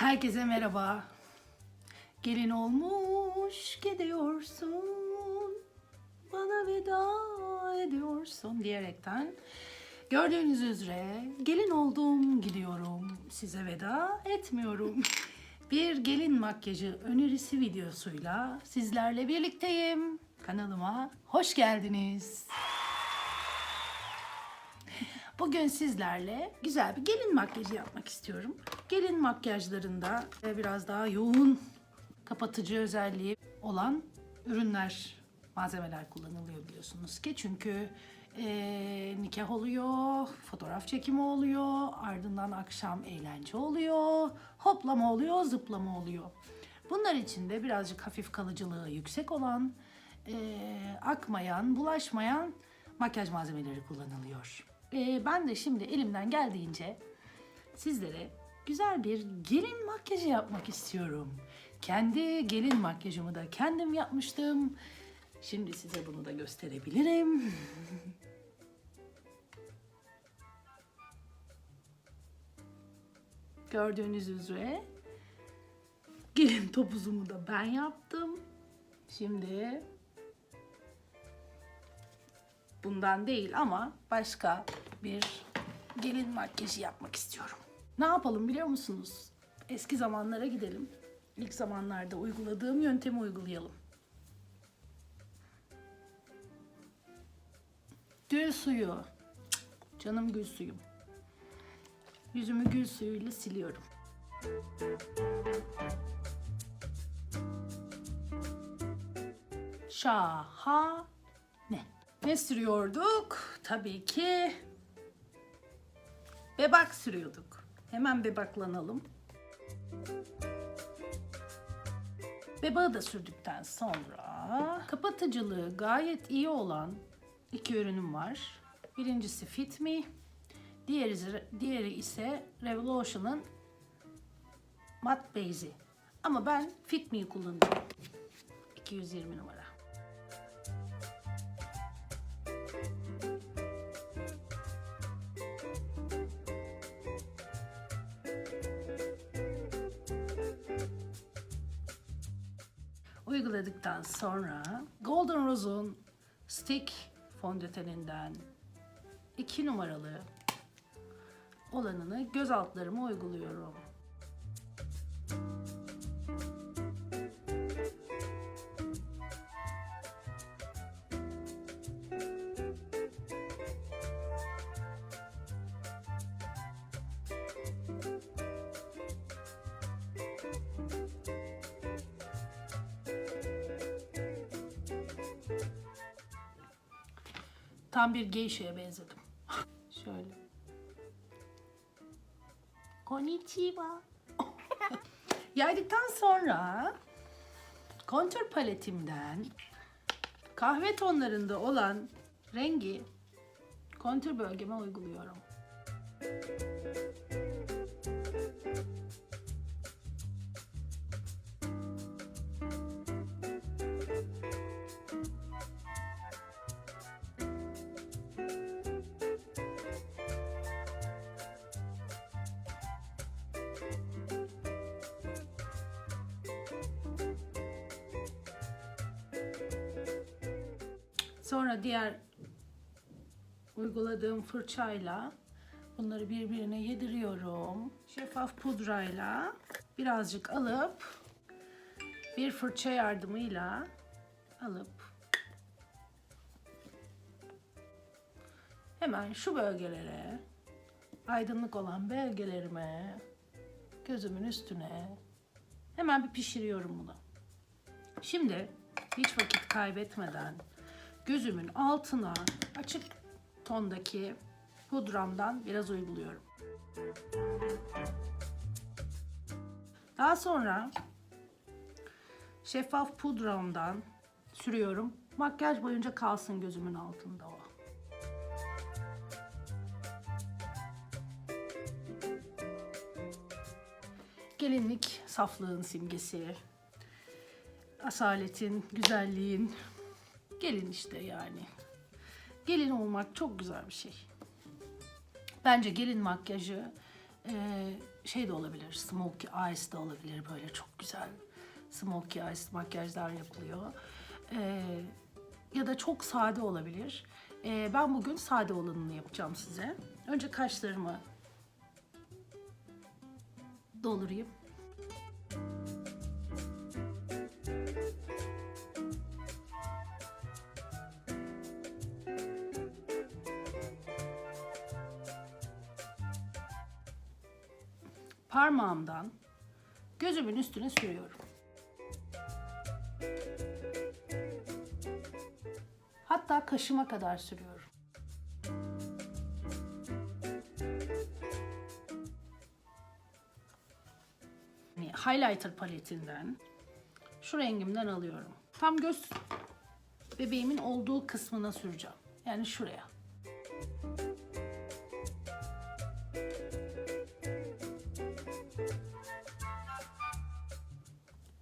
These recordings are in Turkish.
Herkese merhaba. Gelin olmuş gidiyorsun. Bana veda ediyorsun diyerekten. Gördüğünüz üzere gelin oldum gidiyorum. Size veda etmiyorum. Bir gelin makyajı önerisi videosuyla sizlerle birlikteyim. Kanalıma hoş geldiniz. Bugün sizlerle güzel bir gelin makyajı yapmak istiyorum. Gelin makyajlarında e, biraz daha yoğun kapatıcı özelliği olan ürünler, malzemeler kullanılıyor biliyorsunuz ki. Çünkü e, nikah oluyor, fotoğraf çekimi oluyor, ardından akşam eğlence oluyor, hoplama oluyor, zıplama oluyor. Bunlar için de birazcık hafif kalıcılığı yüksek olan, e, akmayan, bulaşmayan makyaj malzemeleri kullanılıyor. E, ben de şimdi elimden geldiğince sizlere güzel bir gelin makyajı yapmak istiyorum. Kendi gelin makyajımı da kendim yapmıştım. Şimdi size bunu da gösterebilirim. Gördüğünüz üzere gelin topuzumu da ben yaptım. Şimdi bundan değil ama başka bir gelin makyajı yapmak istiyorum. Ne yapalım biliyor musunuz? Eski zamanlara gidelim. İlk zamanlarda uyguladığım yöntemi uygulayalım. Gül suyu. Canım gül suyum. Yüzümü gül suyuyla siliyorum. Şahane. Ne sürüyorduk? Tabii ki bebak sürüyorduk. Hemen bebaklanalım. Bebağı da sürdükten sonra kapatıcılığı gayet iyi olan iki ürünüm var. Birincisi Fit Me, diğeri, diğeri ise Revolution'ın mat base'i. Ama ben Fit Me'yi kullanıyorum. 220 numara. Uyguladıktan sonra Golden Rose'un Stick fondöteninden 2 numaralı olanını göz altlarıma uyguluyorum. Tam bir geisha'ya benzedim. Şöyle. Konnichiwa. Yaydıktan sonra kontür paletimden kahve tonlarında olan rengi kontür bölgeme uyguluyorum. Sonra diğer uyguladığım fırçayla bunları birbirine yediriyorum. Şeffaf pudrayla birazcık alıp bir fırça yardımıyla alıp hemen şu bölgelere aydınlık olan bölgelerime gözümün üstüne hemen bir pişiriyorum bunu. Şimdi hiç vakit kaybetmeden gözümün altına açık tondaki pudramdan biraz uyguluyorum. Daha sonra şeffaf pudramdan sürüyorum. Makyaj boyunca kalsın gözümün altında o. Gelinlik saflığın simgesi. Asaletin, güzelliğin, Gelin işte yani. Gelin olmak çok güzel bir şey. Bence gelin makyajı e, şey de olabilir, smokey eyes de olabilir böyle çok güzel smokey eyes makyajlar yapılıyor. Ee, ya da çok sade olabilir. Ee, ben bugün sade olanını yapacağım size. Önce kaşlarımı doldurayım. Parmağımdan gözümün üstüne sürüyorum. Hatta kaşıma kadar sürüyorum. Highlighter paletinden şu rengimden alıyorum. Tam göz bebeğimin olduğu kısmına süreceğim. Yani şuraya.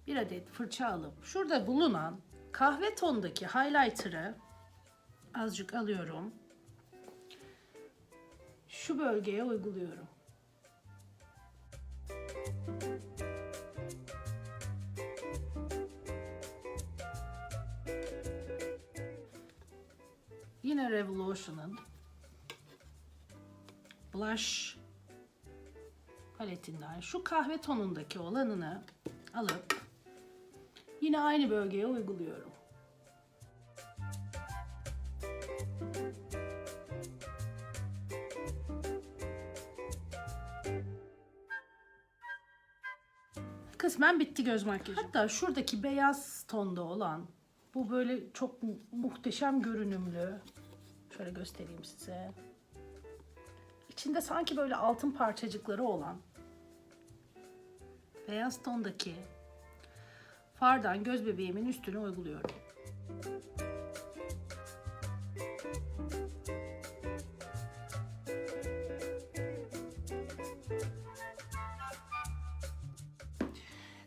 Bir adet fırça alıp şurada bulunan kahve tondaki highlighter'ı azıcık alıyorum. Şu bölgeye uyguluyorum. Yine Revolution'ın blush paletinden şu kahve tonundaki olanını alıp yine aynı bölgeye uyguluyorum. Kısmen bitti göz makyajı. Hatta şuradaki beyaz tonda olan bu böyle çok mu- muhteşem görünümlü. Şöyle göstereyim size. İçinde sanki böyle altın parçacıkları olan beyaz tondaki fardan göz bebeğimin üstüne uyguluyorum.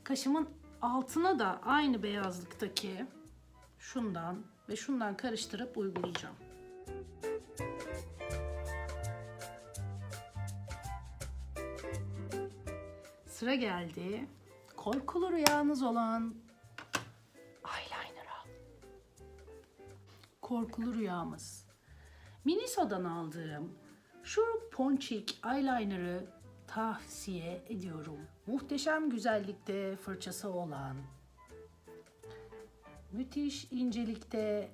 Kaşımın altına da aynı beyazlıktaki şundan ve şundan karıştırıp uygulayacağım. Sıra geldi. Korkulu rüyanız olan eyeliner'a. Korkulu rüyamız. Miniso'dan aldığım şu ponçik eyeliner'ı tavsiye ediyorum. Muhteşem güzellikte fırçası olan, müthiş incelikte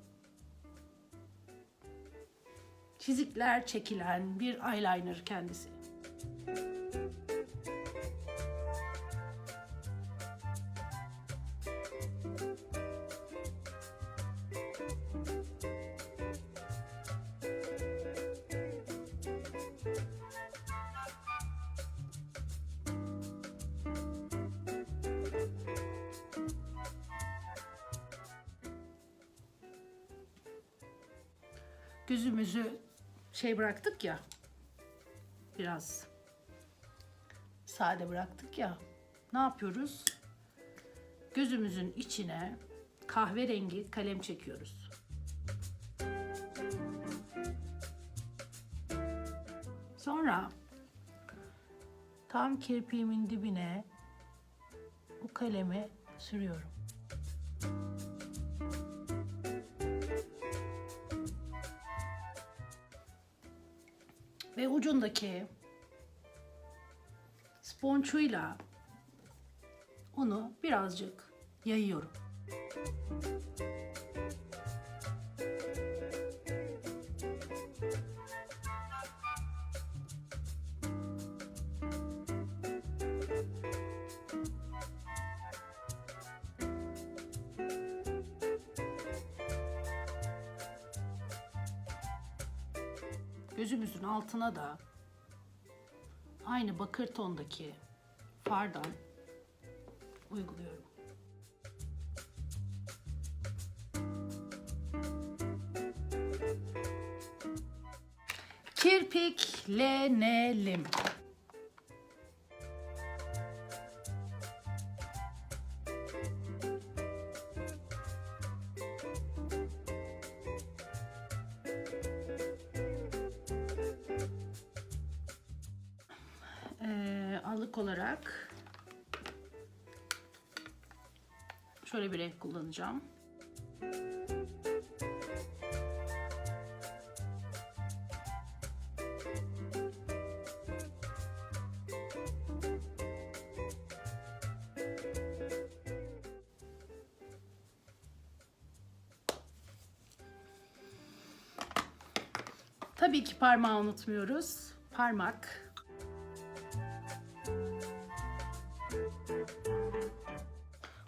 çizikler çekilen bir eyeliner kendisi. Gözümüzü şey bıraktık ya biraz sade bıraktık ya ne yapıyoruz? Gözümüzün içine kahverengi kalem çekiyoruz. Sonra tam kirpiğimin dibine bu kalemi sürüyorum. Ve ucundaki sponçuyla onu birazcık yayıyorum. Gözümüzün altına da aynı bakır tondaki fardan uyguluyorum. Kirpiklenelim. Bir renk kullanacağım. Tabii ki parmağı unutmuyoruz. Parmak.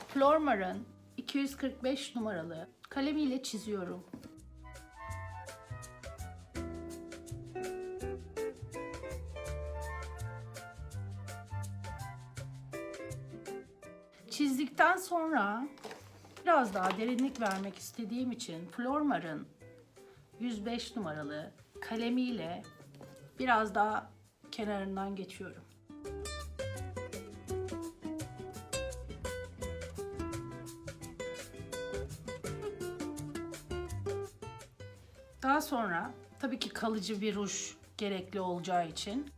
Flormar'ın 245 numaralı kalemiyle çiziyorum. Çizdikten sonra biraz daha derinlik vermek istediğim için Flormar'ın 105 numaralı kalemiyle biraz daha kenarından geçiyorum. Daha sonra tabii ki kalıcı bir ruj gerekli olacağı için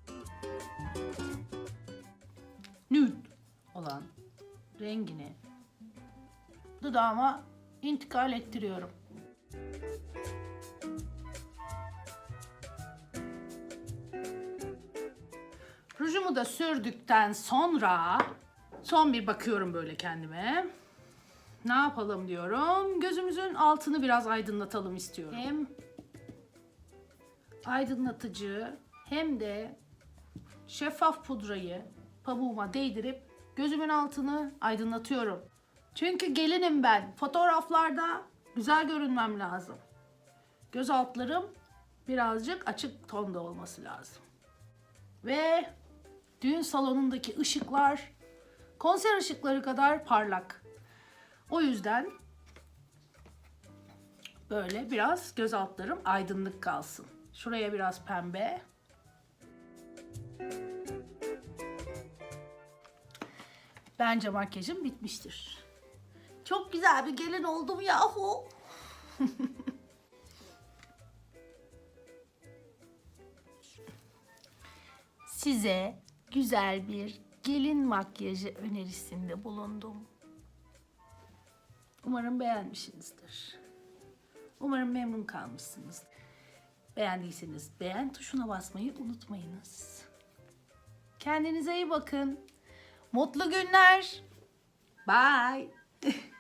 nude olan rengini dudağıma intikal ettiriyorum. Rujumu da sürdükten sonra son bir bakıyorum böyle kendime. Ne yapalım diyorum. Gözümüzün altını biraz aydınlatalım istiyorum. Hem aydınlatıcı hem de şeffaf pudrayı pabuğuma değdirip gözümün altını aydınlatıyorum. Çünkü gelinim ben. Fotoğraflarda güzel görünmem lazım. Göz altlarım birazcık açık tonda olması lazım. Ve düğün salonundaki ışıklar konser ışıkları kadar parlak. O yüzden böyle biraz göz altlarım aydınlık kalsın. Şuraya biraz pembe. Bence makyajım bitmiştir. Çok güzel bir gelin oldum yahu. Size güzel bir gelin makyajı önerisinde bulundum. Umarım beğenmişsinizdir. Umarım memnun kalmışsınız. Beğendiyseniz beğen tuşuna basmayı unutmayınız. Kendinize iyi bakın. Mutlu günler. Bye.